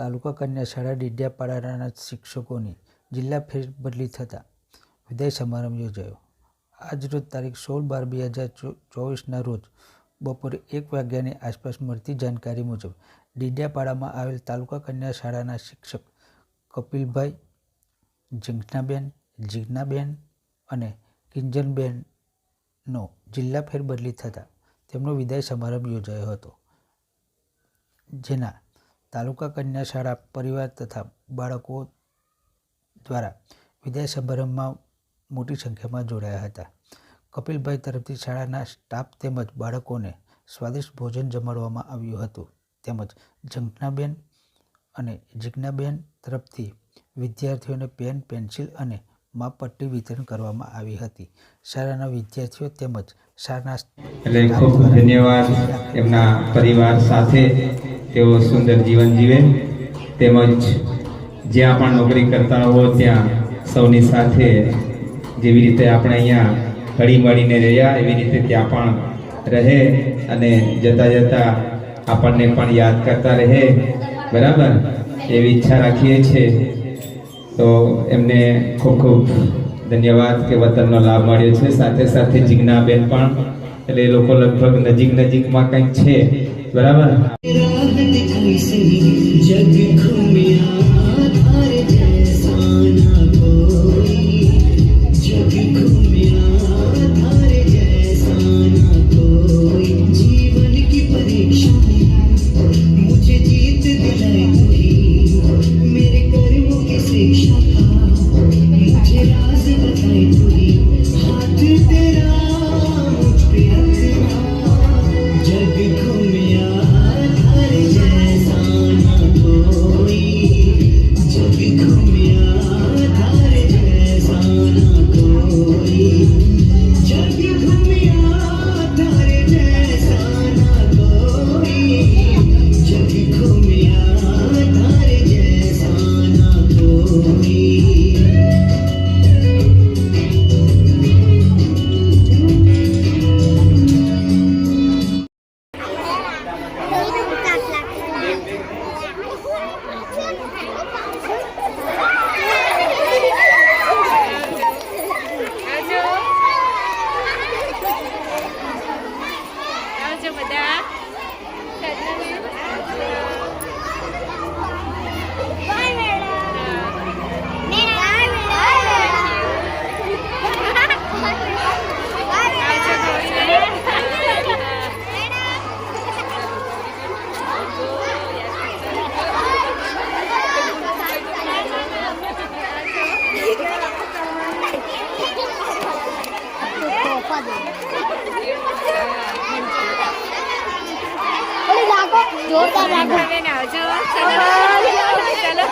તાલુકા કન્યા શાળા ડીડિયાપાડાના શિક્ષકોની જિલ્લા ફેરબદલી થતાં વિદાય સમારંભ યોજાયો. આજરોજ તારીખ સોળ બાર બે હજાર ચોવીસના રોજ બપોરે એક વાગ્યાની આસપાસ મળતી જાણકારી મુજબ ડીડિયાપાડામાં આવેલ તાલુકા કન્યા શાળાના શિક્ષક કપિલભાઈ જિજ્ઞાબેન, જીજ્ઞાબેન અને કિંજનબેનનો જિલ્લા ફેરબદલી થતાં તેમનો વિદાય સમારંભ યોજાયો હતો. જેના તાલુકા કન્યા શાળા પરિવાર તથા બાળકો દ્વારા વિદાય સમારંભમાં મોટી સંખ્યામાં જોડાયા હતા. કપિલભાઈ તરફથી શાળાના સ્ટાફ તેમજ બાળકોને સ્વાદિષ્ટ ભોજન જમાડવામાં આવ્યું હતું. તેમજ ઝંખનાબેન અને જિજ્ઞાબેન તરફથી વિદ્યાર્થીઓને પેન પેન્સિલ અને માપપટ્ટી વિતરણ કરવામાં આવી હતી. શાળાના વિદ્યાર્થીઓ તેમજ શાળાના એટલે ખૂબ ધન્યવાદ એમના પરિવાર સાથે. તેઓ સુંદર જીવન જીવે, તેમજ જ્યાં પણ નોકરી કરતા હો ત્યાં સૌની સાથે જેવી રીતે આપણે અહીંયા હળી મળીને રહ્યા, એવી રીતે ત્યાં પણ રહે અને જતા જતા આપણને પણ યાદ કરતા રહે. બરાબર? એવી ઈચ્છા રાખીએ છીએ. તો એમને ખૂબ ખૂબ ધન્યવાદ કે વતનનો લાભ મળ્યો છે. સાથે સાથે જિજ્ઞાબેન પણ, એટલે એ લોકો લગભગ નજીક નજીકમાં કંઈક છે. બરાબર? જોરદાર રાખો ચલો ચલો.